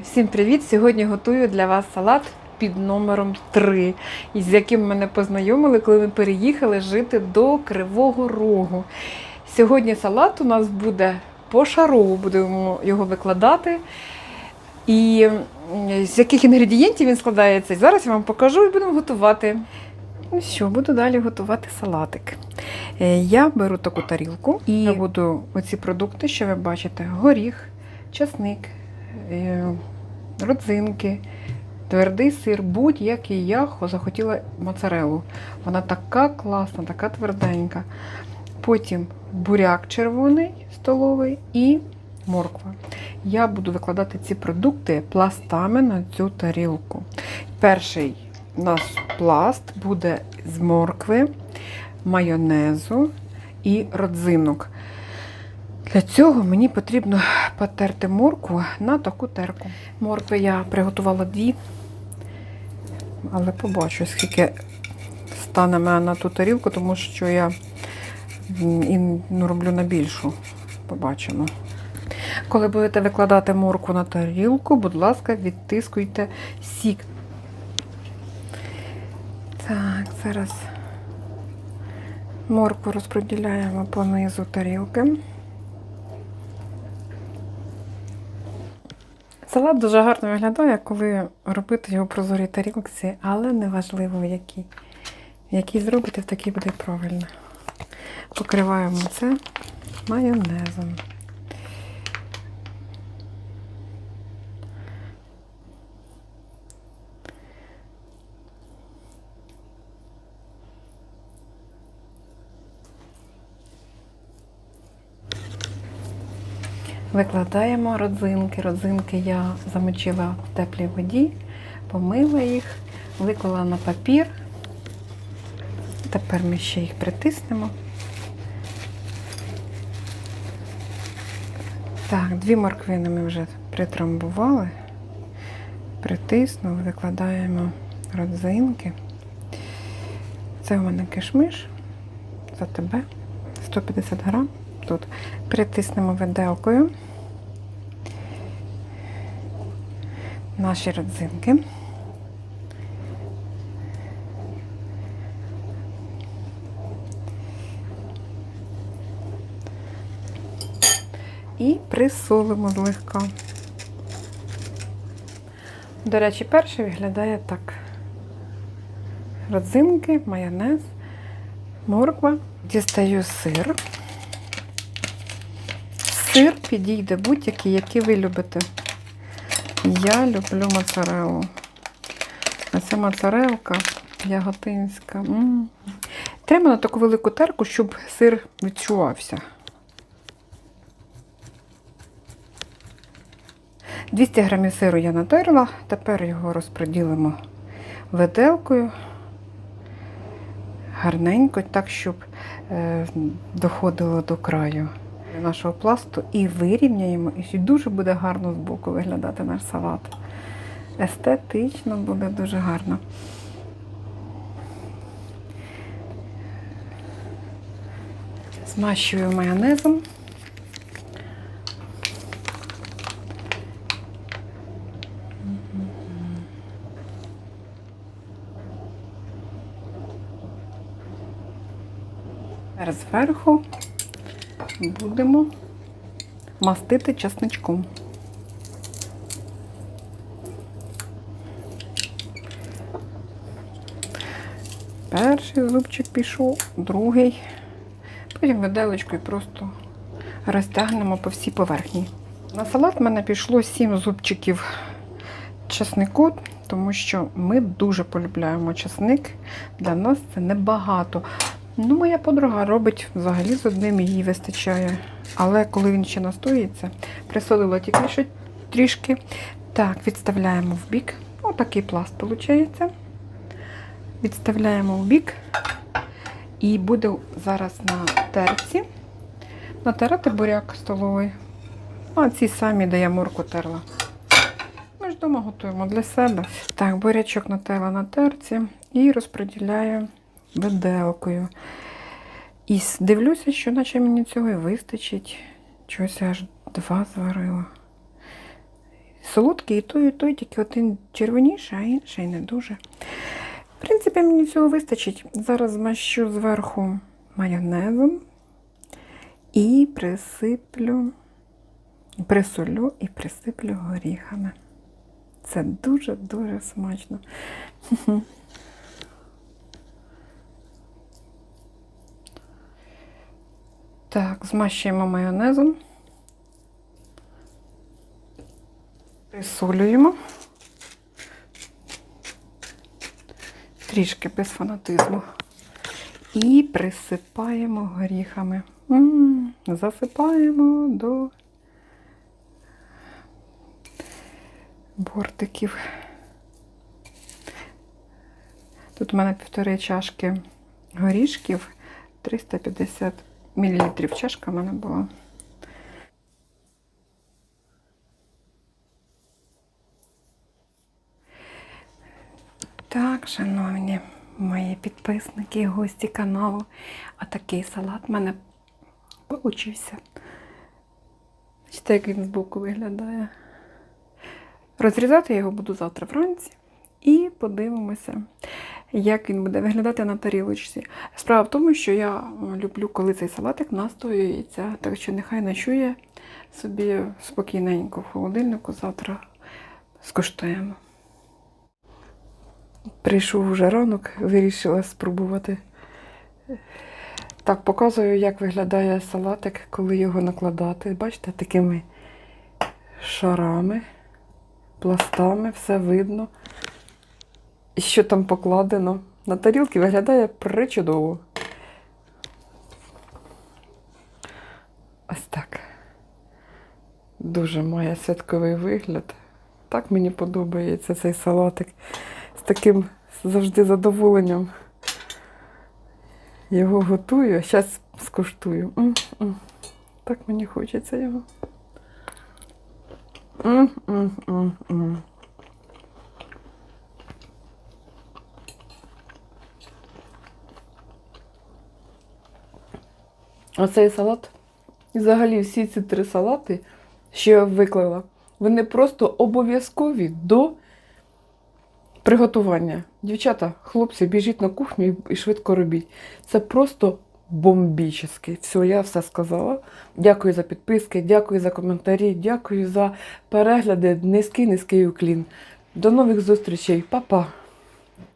Всім привіт! Сьогодні готую для вас салат під номером 3, із яким мене познайомили, коли ми переїхали жити до Кривого Рогу. Сьогодні салат у нас буде пошарово, будемо його викладати. І з яких інгредієнтів він складається, зараз я вам покажу і будемо готувати. Ну що, буду далі готувати салатик. Е, Я беру таку тарілку і я буду оці продукти, що ви бачите: горіх, часник, е, родзинки, твердий сир, будь-який я захотіла моцарелу. Вона така класна, така тверденька. Потім буряк червоний столовий і морква. Я буду викладати ці продукти пластами на цю тарілку. Перший у нас пласт буде з моркви, майонезу і родзинок. Для цього мені потрібно потерти моркву на таку терку. Моркви я приготувала дві, але побачу, скільки стане мене на ту тарілку, тому що я і ну, роблю на більшу. Побачимо. Коли будете викладати моркву на тарілку, будь ласка, відтискуйте сік. Так, зараз моркву розподіляємо по низу тарілки. Салат дуже гарно виглядає, коли робити його в прозорій тарілці, але неважливо в якій. В зробите, в такій буде правильно. Покриваємо це майонезом. Викладаємо родзинки. Родзинки я замочила в теплій воді, помила їх, виклала на папір. Тепер ми ще їх притиснемо. Так, дві морквини ми вже притрамбували, притиснули, викладаємо родзинки. Це у мене кишмиш за тебе 150 грам. Тут притиснемо виделкою наші родзинки. І присолимо злегка. До речі, перший виглядає так. Родзинки, майонез, морква. Дістаю сир. Сир підійде будь-який, який ви любите. Я люблю моцарелу. А ця моцарелка яготинська. М. Треба на таку велику терку, щоб сир відчувався. 200 грамів сиру я натерла, тепер його розподілимо виделкою гарненько, так, щоб е, доходило до краю нашого пласту і вирівняємо, і дуже буде гарно збоку виглядати наш салат. Естетично буде дуже гарно. Змащую майонезом. Зверху будемо мастити часничком. Перший зубчик пішов, другий. Потім виделочкою просто розтягнемо по всій поверхні. На салат в мене пішло 7 зубчиків часнику, тому що ми дуже полюбляємо часник. Для нас це небагато. Ну, моя подруга робить взагалі з одним їй вистачає. Але коли він ще настоїться, присолила тільки що трішки. Так, відставляємо в бік. Отакий пласт виходить. Відставляємо в бік. І буде зараз на терці натирати буряк столовий. А ці самі, де я морку терла. Ми ж вдома готуємо для себе. Так, бурячок натерла на терці і розподіляю виделкою. І дивлюся, що наче мені цього і вистачить. Чогось аж два зварила. Солодкий і той, і той, тільки один червоніший, а інший не дуже. В принципі, мені цього вистачить. Зараз змащу зверху майонезом і присиплю, присолю і присиплю горіхами. Це дуже-дуже смачно. Так, змащуємо майонезом. Присолюємо. Трішки без фанатизму. І присипаємо горіхами. М, Засипаємо до бортиків. Тут у мене півтори чашки горішків, 350 мл чашка в мене була. Так, шановні мої підписники і гості каналу. А такий салат в мене получився. Бачите, як він збоку виглядає. Розрізати я його буду завтра вранці і подивимося, як він буде виглядати на тарілочці. Справа в тому, що я люблю, коли цей салатик настоюється, так що нехай ночує собі спокійненько в холодильнику, завтра скуштуємо. Прийшов вже ранок, вирішила спробувати. Так, показую, як виглядає салатик, коли його накладати. Бачите, такими шарами, пластами, все видно. Що там покладено. На тарілці виглядає причудово. Ось так. Дуже має святковий вигляд. Так мені подобається цей салатик. З таким завжди задоволенням його готую. Зараз скуштую. М-м. Так мені хочеться його. М-м-м-м. Оцей салат, і взагалі всі ці три салати, що я виклала, вони просто обов'язкові до приготування. Дівчата, хлопці, біжіть на кухню і- швидко робіть. Це просто бомбічний. Все, я все сказала. Дякую за підписки, дякую за коментарі, дякую за перегляди. Низький низький уклін. До нових зустрічей, Па-па!